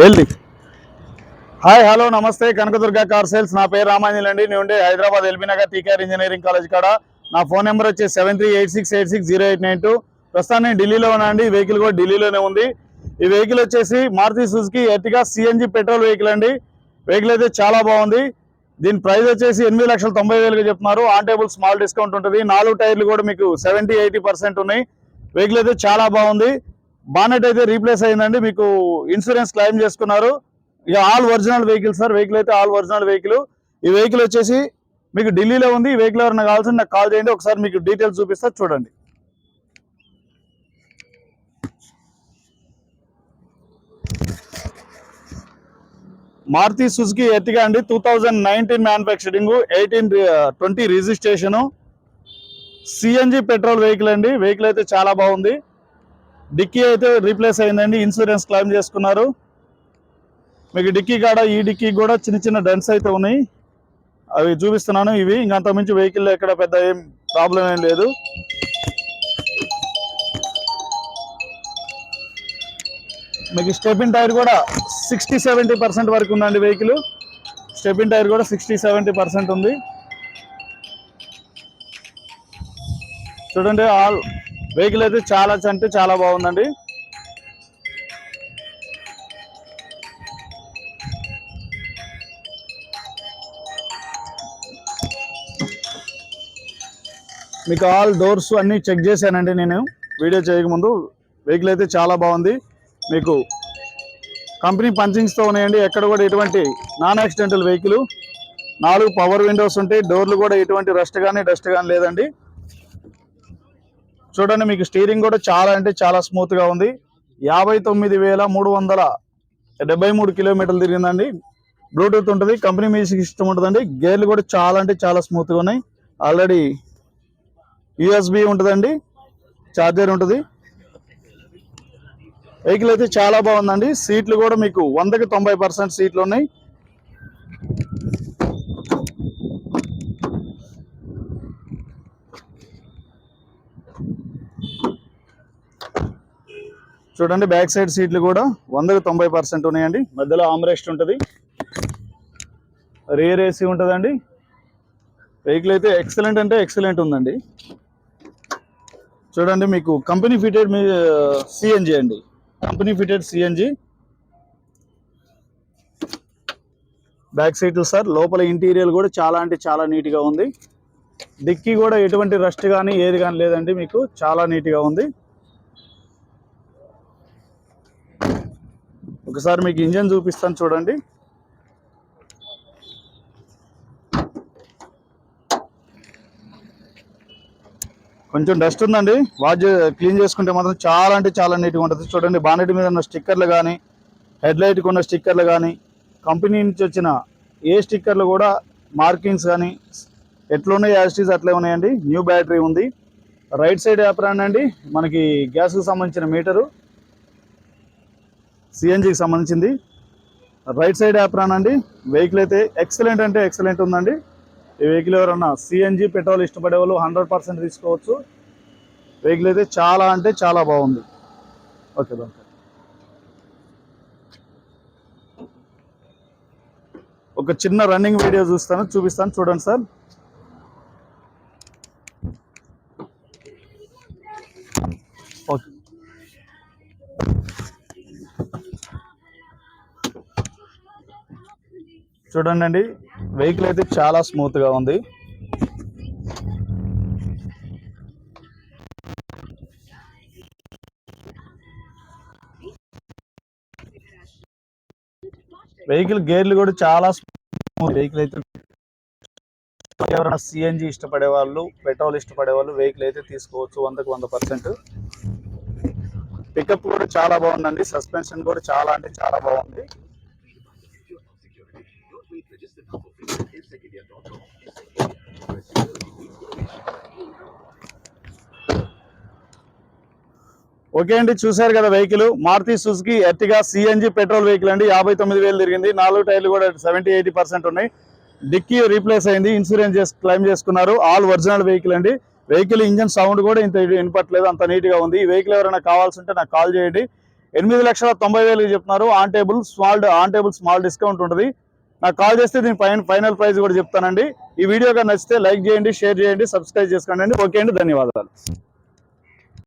వెళ్ళి hi hello నమస్తే. Kanakadurga car sales. నా పేరు రామాంజలి అండి నేను ఉండే Hyderabad LB Nagar TKR engineering college కాడ. నా ఫోన్ నెంబర్ వచ్చేసి seven three eight six eight six zero eight nine two. ప్రస్తుతం నేను ఢిల్లీలో ఉన్నా అండి ఈ వెహికల్ కూడా ఢిల్లీలోనే ఉంది. ఈ వెహికల్ వచ్చేసి Maruti Suzuki Ertiga CNG petrol vehicle అండి. వెహికల్ అయితే చాలా బాగుంది. దీని ప్రైస్ వచ్చేసి ఎనిమిది లక్షల తొంభై వేలుగా చెప్తున్నారు. ఆన్ టేబుల్ స్మాల్ డిస్కౌంట్ ఉంటుంది. నాలుగు టైర్లు కూడా మీకు సెవెంటీ ఎయిటీ పర్సెంట్ ఉన్నాయి. వెహికల్ అయితే చాలా బాగుంది. బానెట్ అయితే రీప్లేస్ అయిందండి. మీకు ఇన్సూరెన్స్ క్లెయిమ్ చేసుకున్నారు. ఇక all original vehicle sir. Vehicle అయితే ఆల్ ఒరిజినల్ వెహికల్. ఈ వెహికల్ వచ్చేసి మీకు ఢిల్లీలో ఉంది. ఈ వెహికల్ ఎవరైనా కావాల్సిన నాకు కాల్ చేయండి. ఒకసారి మీకు డీటెయిల్స్ చూపిస్తా చూడండి. మారుతి సుజుకి ఎత్తిగా అండి. Two thousand nineteen manufacturing eighteen twenty registration CNG petrol vehicle అండి. వెహికల్ అయితే చాలా బాగుంది. డిక్కీ అయితే రీప్లేస్ అయిందండి. ఇన్సూరెన్స్ క్లెయిమ్ చేసుకున్నారు. మీకు డిక్కీ కాడ ఈ డిక్కీ కూడా చిన్న చిన్న డెన్స్ అయితే ఉన్నాయి. అవి చూపిస్తున్నాను ఇవి. ఇంకంత మించి వెహికల్ ఎక్కడ పెద్ద ఏం ప్రాబ్లం ఏం లేదు. మీకు స్టెపిన్ టైర్ కూడా సిక్స్టీ సెవెంటీ పర్సెంట్ వరకు ఉందండి వెహికల్ స్టెపిన్ టైర్ కూడా సిక్స్టీ సెవెంటీ పర్సెంట్ ఉంది. చూడండి ఆల్ వెహికల్ అయితే చాలా అంటే చాలా బాగుందండి. మీకు ఆల్ డోర్స్ అన్ని చెక్ చేశానండి నేను. వీడియో చేయకముందు వెహికల్ అయితే చాలా బాగుంది. మీకు కంపెనీ పంచింగ్స్తో ఉన్నాయండి. ఎక్కడ కూడా ఎటువంటి నాన్ యాక్సిడెంటల్ వెహికల్ నాలుగు పవర్ విండోస్ ఉంటాయి. డోర్లు కూడా ఎటువంటి రస్ట్ కానీ డస్ట్ కానీ లేదండి. చూడండి మీకు స్టీరింగ్ కూడా చాలా అంటే చాలా స్మూత్గా ఉంది. యాభై తొమ్మిది వేల మూడు వందల డెబ్బై మూడు కిలోమీటర్లు తిరిగిందండి. బ్లూటూత్ ఉంటుంది కంపెనీ మ్యూజిక్ సిస్టమ్ ఉంటుందండి. గేర్లు కూడా చాలా అంటే చాలా స్మూత్గా ఉన్నాయి. ఆల్రెడీ యూఎస్బి ఉంటుందండి ఛార్జర్ ఉంటుంది. వెహికల్ అయితే చాలా బాగుందండి. సీట్లు కూడా మీకు వందకి తొంభై పర్సెంట్ సీట్లు ఉన్నాయి. చూడండి బ్యాక్ సైడ్ సీట్లు కూడా వందకి తొంభై పర్సెంట్ ఉన్నాయండి. మధ్యలో ఆమ్రెస్ట్ ఉంటుంది. రేర్ ఏసీ ఉంటుందండి. వెహికల్ అయితే ఎక్సలెంట్ అంటే ఎక్సలెంట్ ఉందండి. చూడండి మీకు కంపెనీ ఫిటెడ్ మీ సిఎన్జి అండి. కంపెనీ ఫిటెడ్ సిఎన్జి బ్యాక్ సీట్లు సార్ లోపల ఇంటీరియర్ కూడా చాలా అంటే చాలా నీట్గా ఉంది. డిక్కీ కూడా ఎటువంటి రస్ట్ కానీ ఏది కానీ లేదండి మీకు చాలా నీట్గా ఉంది. ఒకసారి మీకు ఇంజన్ చూపిస్తాను చూడండి. కొంచెం డస్ట్ ఉందండి. వాష్ క్లీన్ చేసుకుంటే మాత్రం చాలా అంటే చాలా నీట్గా ఉంటుంది. చూడండి బానెట్ మీద ఉన్న స్టిక్కర్లు కానీ హెడ్లైట్కి ఉన్న స్టిక్కర్లు కానీ కంపెనీ నుంచి వచ్చిన ఏ స్టిక్కర్లు కూడా మార్కింగ్స్ కానీ ఎట్లున్నాయి యాజిటీస్ అట్లే ఉన్నాయండి. న్యూ బ్యాటరీ ఉంది. రైట్ సైడ్ యాప్ అండి. మనకి గ్యాస్కి సంబంధించిన మీటరు. సిఎన్జికి సంబంధించింది. రైట్ సైడ్ యాప్రాన్ అండి వెహికల్ అయితే ఎక్సలెంట్ అంటే ఎక్సలెంట్ ఉందండి. ఈ వెహికల్ ఎవరన్నా సిఎన్జి పెట్రోల్ ఇష్టపడే వాళ్ళు హండ్రెడ్ పర్సెంట్ తీసుకోవచ్చు. వెహికల్ అయితే చాలా అంటే చాలా బాగుంది. ఓకే బాయ్ ఒక చిన్న రన్నింగ్ వీడియో చూస్తాను చూపిస్తాను. చూడండి సార్. ఓకే చూడండి అండి వెహికల్ అయితే చాలా స్మూత్గా ఉంది. వెహికల్ గేర్లు కూడా చాలా స్మూత్ వెహికల్ అయితే ఎవరైనా సిఎన్జి ఇష్టపడే వాళ్ళు పెట్రోల్ ఇష్టపడే వాళ్ళు వెహికల్ అయితే తీసుకోవచ్చు వందకు వంద పర్సెంట్. పికప్ కూడా చాలా బాగుందండి. సస్పెన్షన్ కూడా చాలా అంటే చాలా బాగుంది. ఓకే అండి చూశారు కదా vehicle. Maruti Suzuki Ertiga CNG petrol vehicle అండి. యాభై తొమ్మిది వేలు తిరిగింది. నాలుగు టైర్లు కూడా సెవెంటీ ఎయిటీ పర్సెంట్ ఉన్నాయి. డిక్కీ రీప్లేస్ అయింది. ఇన్సూరెన్స్ చేసి క్లెయిమ్ చేసుకున్నారు. ఆల్ ఒరిజినల్ వెహికల్ అండి. వెహికల్ ఇంజన్ సౌండ్ కూడా ఇంత వినపట్లేదు అంత నీట్గా ఉంది. ఈ వెహికల్ ఎవరైనా కావాల్సి ఉంటే నాకు కాల్ చేయండి. ఎనిమిది లక్షల తొంభై వేలుకి చెప్తున్నారు. On table small on table small discount ఉంటుంది. నాకు కాల్ చేస్తే దీని పైన ఫైనల్ ప్రైస్ కూడా చెప్తానండి. ఈ వీడియో కానీ నచ్చితే లైక్ చేయండి షేర్ చేయండి సబ్స్క్రైబ్ చేసుకోండి ఓకే అండి ధన్యవాదాలు.